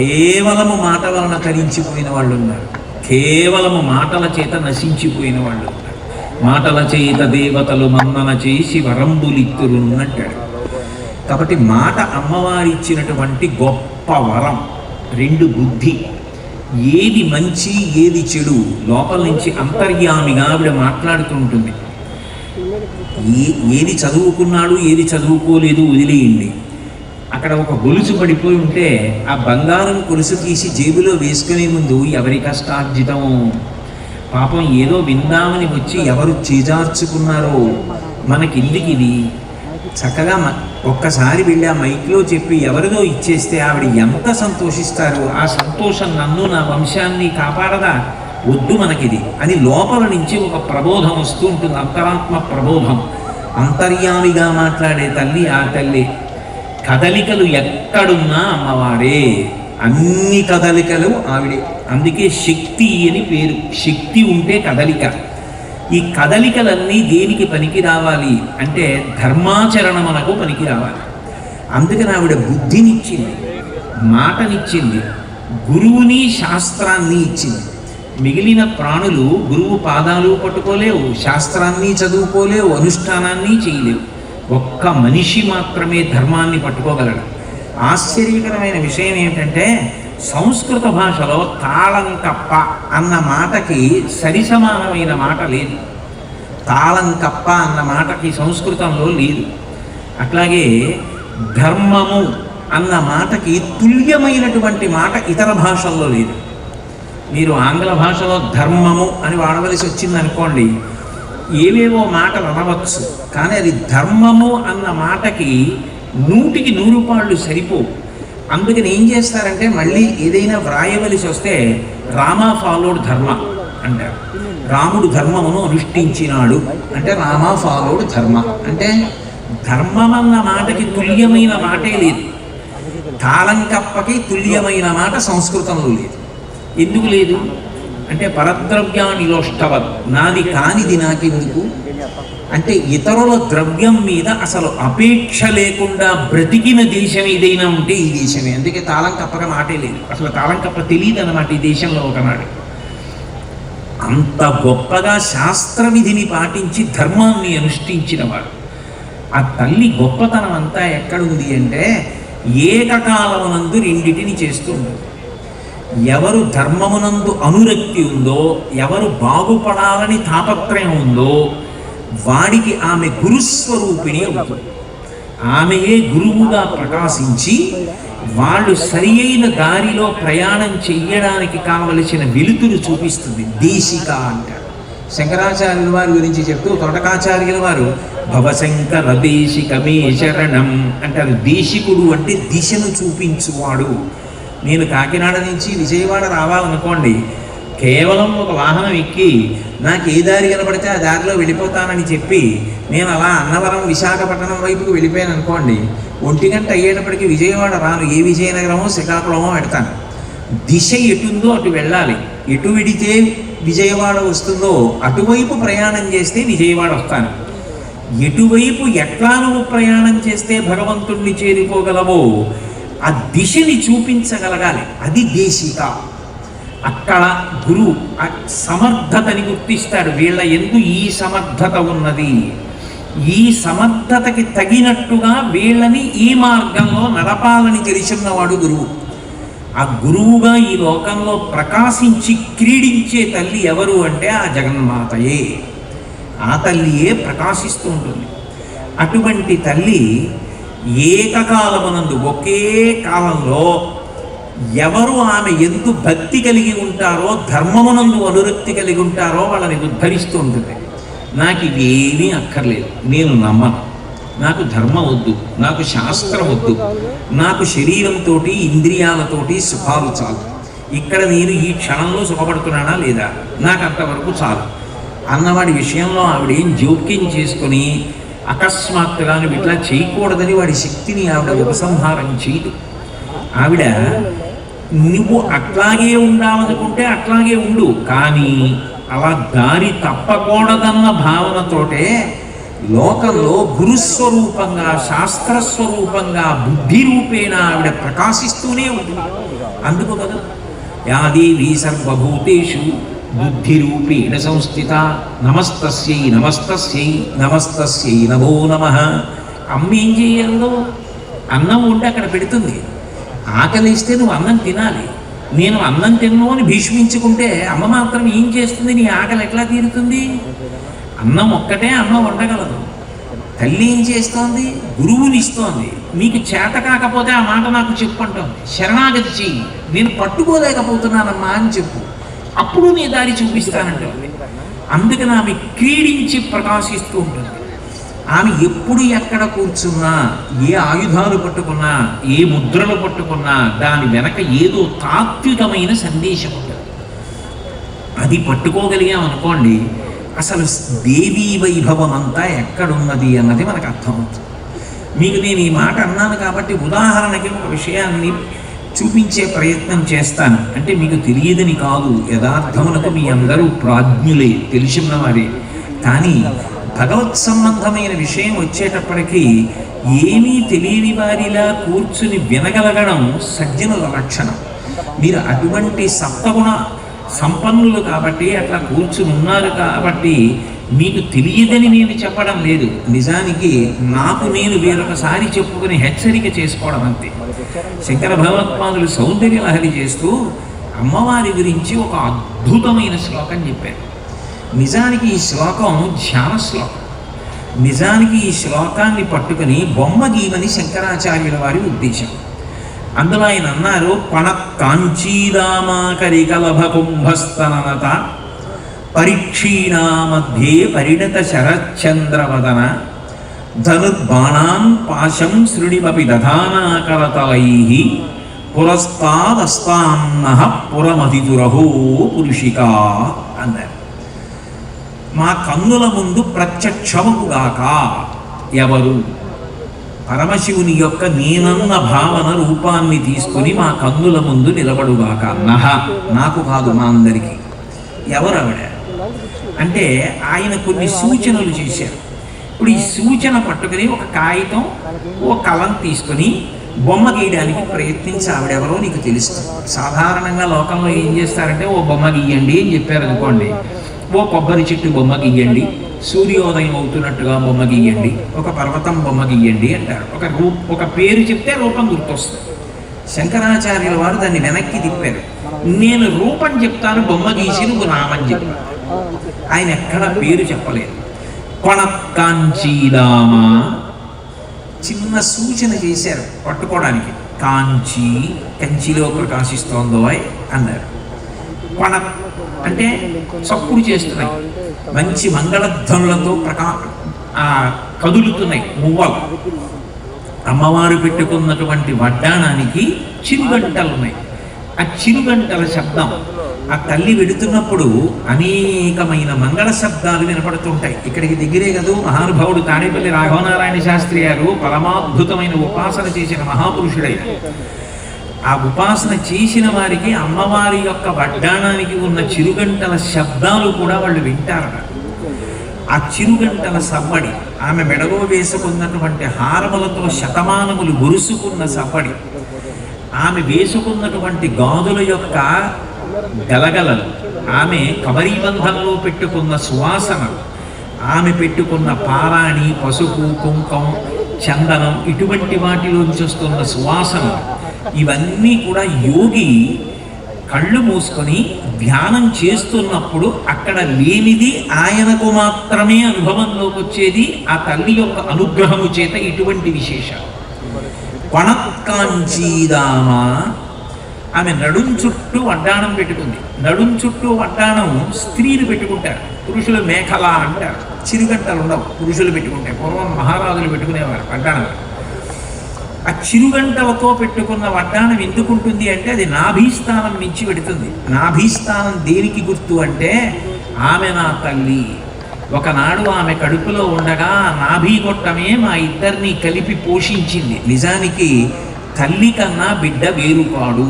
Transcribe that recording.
కేవలము మాట వలన తరించిపోయిన వాళ్ళు ఉన్నారు. కేవలము మాటల చేత నశించిపోయిన వాళ్ళు ఉన్నారు. మాటల చేత దేవతలు మందన చేసి వరంబులిత్తులున్నట్టాడు కాబట్టి మాట అమ్మవారి ఇచ్చినటువంటి గొప్ప వరం రెండు బుద్ధి. ఏది మంచి ఏది చెడు లోపల నుంచి అంతర్యామిగా ఆవిడ మాట్లాడుతూ ఉంటుంది. ఏ ఏది చదువుకున్నాడు ఏది చదువుకోలేదు వదిలేయండి. అక్కడ ఒక గొలుసు పడిపోయి ఉంటే ఆ బంగారం గొలుసు తీసి జేబులో వేసుకునే ముందు ఎవరి కష్టార్జితం? పాపం ఏదో విందామని వచ్చి ఎవరు చేజార్చుకున్నారో? మనకెందుకు ఇది చక్కగా ఒక్కసారి వెళ్ళి ఆ మైక్లో చెప్పి ఎవరిదో ఇచ్చేస్తే ఆవిడ ఎంత సంతోషిస్తారు ఆ సంతోషం నన్ను నా వంశాన్ని కాపాడదా? వద్దు మనకిది. అని లోపల నుంచి ఒక ప్రబోధం వస్తూ ఉంటుంది అంతరాత్మ ప్రబోధం. అంతర్యామిగా మాట్లాడే తల్లి ఆ తల్లి. కదలికలు ఎక్కడున్నా అమ్మవారే. అన్ని కదలికలు ఆవిడే. అందుకే శక్తి అని పేరు. శక్తి ఉంటే కదలిక. ఈ కదలికలన్నీ దేనికి పనికి రావాలి? అంటే ధర్మాచరణమునకు పనికి రావాలి. అందుకని ఆవిడ బుద్ధినిచ్చింది మాటనిచ్చింది గురువుని శాస్త్రాన్ని ఇచ్చింది. మిగిలిన ప్రాణులు గురువు పాదాలు పట్టుకోలేవు శాస్త్రాన్ని చదువుకోలేవు అనుష్ఠానాన్ని చేయలేవు. ఒక్క మనిషి మాత్రమే ధర్మాన్ని పట్టుకోగలడు. ఆశ్చర్యకరమైన విషయం ఏమిటంటే సంస్కృత భాషలో తాళం కప్ప అన్న మాటకి సరిసమానమైన మాట లేదు. తాళం కప్ప అన్న మాటకి సంస్కృతంలో లేదు. అట్లాగే ధర్మము అన్న మాటకి తుల్యమైనటువంటి మాట ఇతర భాషల్లో లేదు. మీరు ఆంగ్ల భాషలో ధర్మము అని వాడవలసి వచ్చింది అనుకోండి ఏవేవో మాటలు అనవచ్చు కానీ అది ధర్మము అన్న మాటకి నూటికి నూరు పాళ్ళు సరిపోవు. అందుకని ఏం చేస్తారంటే మళ్ళీ ఏదైనా వ్రాయవలసి వస్తే రామా ఫాలోడ్ ధర్మ అంటారు. రాముడు ధర్మమును అనుష్ఠించినాడు అంటే రామా ఫాలోడ్ ధర్మ. అంటే ధర్మం అన్న మాటకి తుల్యమైన మాటే లేదు. తాళం కప్పకి తుల్యమైన మాట సంస్కృతంలో లేదు. ఎందుకు లేదు? అంటే పరద్రవ్యానిలోష్టవత్ నాది కానిది నాకెందుకు? అంటే ఇతరుల ద్రవ్యం మీద అసలు అపేక్ష లేకుండా బ్రతికిన దేశం ఏదైనా ఉంటే ఈ దేశమే. అందుకే తాళం కప్పక మాటే లేదు. అసలు తాళం కప్ప తెలియదు అన్నమాట ఈ దేశంలో ఒకనాడు అంత గొప్పగా శాస్త్ర విధిని పాటించి ధర్మాన్ని అనుష్ఠించిన వాడు. ఆ తల్లి గొప్పతనం అంతా ఎక్కడుంది అంటే ఏకకాలమునందు రెండిటిని చేస్తుంది ఎవరు ధర్మమునందు అనురక్తి ఉందో ఎవరు బాగుపడాలని తాపత్రయం ఉందో వాడికి ఆమె గురుస్వరూపిణి అవుతుంది. ఆమెయే గురువుగా ప్రకాశించి వాళ్ళు సరి అయిన దారిలో ప్రయాణం చెయ్యడానికి కావలసిన వెలుతురు చూపిస్తుంది. దేశిక అంటారు శంకరాచార్యుల వారి గురించి చెప్తూ తోటకాచార్యుల వారు భవశంకర దేశికమే శరణం అంటారు. దేశికుడు అంటే దిశను చూపించువాడు. నేను కాకినాడ నుంచి విజయవాడ రావాలనుకోండి కేవలం ఒక వాహనం ఎక్కి నాకు ఏ దారి కనబడితే ఆ దారిలో వెళ్ళిపోతానని చెప్పి నేను అలా అన్నవరం విశాఖపట్నం వైపుకు వెళ్ళిపోయాను అనుకోండి ఒంటి గంట అయ్యేటప్పటికి విజయవాడ రాను ఏ విజయనగరమో శ్రీకాకుళమో పెడతాను దిశ ఎటుందో అటు వెళ్ళాలి. ఎటు విడితే విజయవాడ వస్తుందో అటువైపు ప్రయాణం చేస్తే విజయవాడ వస్తాను. ఎటువైపు ఎట్లా నువ్వు ప్రయాణం చేస్తే భగవంతుణ్ణి చేరుకోగలవో ఆ దిశని చూపించగలగాలి. అది దేశిక. అక్కడ గురువు ఆ సమర్థతని గుర్తిస్తాడు. వీళ్ళ ఎందు ఈ సమర్థత ఉన్నది. ఈ సమర్థతకి తగినట్టుగా వీళ్ళని ఈ మార్గంలో నడపాలని తెలిసిన్నవాడు గురువు. ఆ గురువుగా ఈ లోకంలో ప్రకాశించి క్రీడించే తల్లి ఎవరు అంటే ఆ జగన్మాతయే. ఆ తల్లియే ప్రకాశిస్తూ ఉంటుంది. అటువంటి తల్లి ఏకకాలమునందు ఒకే కాలంలో ఎవరు ఆమె ఎందు భక్తి కలిగి ఉంటారో ధర్మమునందు అనురక్తి కలిగి ఉంటారో వాళ్ళని ఉద్ధరిస్తూ ఉంటుంది. నాకు ఇవేమీ అక్కర్లేదు. నేను నమ్మను. నాకు ధర్మం వద్దు. నాకు శాస్త్రం వద్దు. నాకు శరీరంతో ఇంద్రియాలతోటి సుఖాలు చాలు. ఇక్కడ నేను ఈ క్షణంలో సుఖపడుతున్నానా లేదా? నాకు అంతవరకు చాలు. అన్నవాడి విషయంలో ఆవిడేం జోక్యం చేసుకొని అకస్మాత్తుగా నువ్వు ఇట్లా చేయకూడదని వాడి శక్తిని ఆవిడ ఉపసంహారం చేయదు. ఆవిడ నువ్వు అట్లాగే ఉండాలనుకుంటే అట్లాగే ఉండు కానీ అలా దారి తప్పకూడదన్న భావనతోటే లోకంలో గురుస్వరూపంగా శాస్త్రస్వరూపంగా బుద్ధి రూపేణ ఆవిడ ప్రకాశిస్తూనే ఉంటుంది. అందుకు కదా యాదేవి సర్వభూతేషు బుద్ధిరూపేణ సంస్థిత నమస్తస్యై నమస్తస్యై నమస్తస్యై నమో నమ. అమ్మ ఏం చేయాలో అన్నం ఉండి అక్కడ పెడుతుంది. ఆకలిస్తే నువ్వు అన్నం తినాలి. నేను అన్నం తిన్ను అని భీష్మించుకుంటే అమ్మ మాత్రం ఏం చేస్తుంది? నీ ఆకలి ఎట్లా తీరుతుంది? అన్నం ఒక్కటే అమ్మ వండగలదు. తల్లి ఏం చేస్తోంది? గురువుని ఇస్తోంది నీకు చేత కాకపోతే ఆ మాట నాకు చెప్పు అంటోంది. శరణాగతి చెయ్యి. నేను పట్టుకోలేకపోతున్నానమ్మా అని చెప్పు. అప్పుడు నీ దారి చూపిస్తానంట అందుకని ఆమె క్రీడించి ప్రకాశిస్తూ ఉంటుంది. ఆమె ఎప్పుడు ఎక్కడ కూర్చున్నా ఏ ఆయుధాలు పట్టుకున్నా ఏ ముద్రలు పట్టుకున్నా దాని వెనక ఏదో తాత్వికమైన సందేశం ఉంటుంది. అది పట్టుకోగలిగాం అనుకోండి అసలు దేవీ వైభవం అంతా ఎక్కడున్నది అన్నది మనకు అర్థమవుతుంది. మీకు నేను ఈ మాట అన్నాను కాబట్టి ఉదాహరణకి ఒక విషయాన్ని చూపించే ప్రయత్నం చేస్తాను. అంటే మీకు తెలియదని కాదు. యథార్థమునకు మీ అందరూ ప్రాజ్ఞులే. తెలిసిన్నవారే. కానీ భగవత్ సంబంధమైన విషయం వచ్చేటప్పటికీ ఏమీ తెలియని వారిలా కూర్చుని వినగలగడం సజ్జనుల లక్షణం. మీరు అటువంటి సప్తగుణ సంపన్నులు కాబట్టి అట్లా కూర్చుని ఉన్నారు కాబట్టి మీకు తెలియదని నేను చెప్పడం లేదు. నిజానికి నాకు నేను వేరొకసారి చెప్పుకుని హెచ్చరిక చేసుకోవడం అంతే. శంకర భగవత్పాదులు సౌందర్య లహరి చేస్తూ అమ్మవారి గురించి ఒక అద్భుతమైన శ్లోకం చెప్పారు. నిజానికి ఈ శ్లోకం ధ్యాన శ్లోకం. నిజానికి ఈ శ్లోకాన్ని పట్టుకుని బొమ్మ గీమని శంకరాచార్యుల వారి ఉద్దేశం. అందులో ఆయన అన్నారు పణ కాంచీరామాకరి కలభ కుంభస్తనత పరిక్షీణామధ్యే పరిణత శరచంద్రవదన ధనుర్బాణాన్ పాశం శృణిమపి దధానాకరతలై పురస్తాదస్తాన్న పురమతిదురహో పురుషికా అన్నారు. మా కన్నుల ముందు ప్రత్యక్షముగాక ఎవరు? పరమశివుని యొక్క నేనన్న భావన రూపాన్ని తీసుకుని మా కన్నుల ముందు నిలబడుగాక నహ నాకు కాదు మా అందరికీ. ఎవరు ఆవిడ అంటే ఆయన కొన్ని సూచనలు చేశారు. ఇప్పుడు ఈ సూచన పట్టుకుని ఒక కాగితం ఓ కలం తీసుకొని బొమ్మ గీయడానికి ప్రయత్నించి ఆవిడెవరో నీకు తెలుస్తుంది. సాధారణంగా లోకంలో ఏం చేస్తారంటే ఓ బొమ్మ గీయండి అని చెప్పారు అనుకోండి. ఓ కొబ్బరి చెట్టు బొమ్మ గీయండి సూర్యోదయం అవుతున్నట్టుగా బొమ్మ గీయండి ఒక పర్వతం బొమ్మ గీయండి అంటారు. ఒక రూ ఒక పేరు చెప్తే రూపం గుర్తొస్తుంది. శంకరాచార్యుల వారు దాన్ని వెనక్కి తిప్పారు. నేను రూపం చెప్తాను బొమ్మ గీసి నువ్వు నామని చెప్పు. ఆయన ఎక్కడ పేరు చెప్పలేదు. కొణక్కాంచీదామా చిన్న సూచన చేశారు పట్టుకోవడానికి. కాంచి కంచిలో ప్రకాశిస్తోందో అన్నారు. కొణ అంటే చప్పుడు చేస్తున్నాయి. మంచి మంగళధ్వనులతో ప్రకా కదులుతున్నాయి మువ్వలు. అమ్మవారు పెట్టుకున్నటువంటి వడ్డాణానికి చిరుగంటలు ఉన్నాయి ఆ చిరుగంటల శబ్దం ఆ తల్లి వెడుతున్నప్పుడు అనేకమైన మంగళ శబ్దాలు వినపడుతుంటాయి. ఇక్కడికి దగ్గరే కదూ మహానుభావుడు తాడేపల్లి రాఘవనారాయణ శాస్త్రి గారు పరమాద్భుతమైన ఉపాసన చేసిన మహాపురుషుడైన ఆ ఉపాసన చేసిన వారికి అమ్మవారి యొక్క వడ్డాణానికి ఉన్న చిరుగంటల శబ్దాలు కూడా వాళ్ళు వింటారట. ఆ చిరుగంటల సవ్వడి ఆమె మెడలో వేసుకున్నటువంటి హారములతో శతమానములు గొరుసుకున్న సవ్వడి ఆమె వేసుకున్నటువంటి గాజుల యొక్క గలగలలు ఆమె కబరీబంధంలో పెట్టుకున్న సువాసన ఆమె పెట్టుకున్న పారాణి పసుపు కుంకం చందనం ఇటువంటి వాటిలోంచి వస్తున్న సువాసన ఇవన్నీ కూడా యోగి కళ్ళు మూసుకొని ధ్యానం చేస్తున్నప్పుడు అక్కడ లేనిది ఆయనకు మాత్రమే అనుభవంలోకి వచ్చేది ఆ తల్లి యొక్క అనుగ్రహము చేత ఇటువంటి విశేషాలు. కొణక్కాంచీదామా ఆమె నడుం చుట్టూ వడ్డాణం పెట్టుకుంది. నడుం చుట్టూ వడ్డాణం స్త్రీలు పెట్టుకుంటారు. పురుషులు మేఖల అంటారు. చిరుగంటలు ఉండవు. పురుషులు పెట్టుకుంటారు పూర్వం మహారాజులు పెట్టుకునేవారు వడ్డాణం. ఆ చిరుగంటలతో పెట్టుకున్న వడ్డాణం ఎందుకుంటుంది అంటే అది నాభీస్థానం నుంచి పెడుతుంది. నాభీస్థానం దేనికి గుర్తు అంటే ఆమె నా తల్లి. ఒకనాడు ఆమె కడుపులో ఉండగా నాభీ గొట్టమే మా ఇద్దరిని కలిపి పోషించింది. నిజానికి తల్లి కన్నా బిడ్డ వేరు కాడు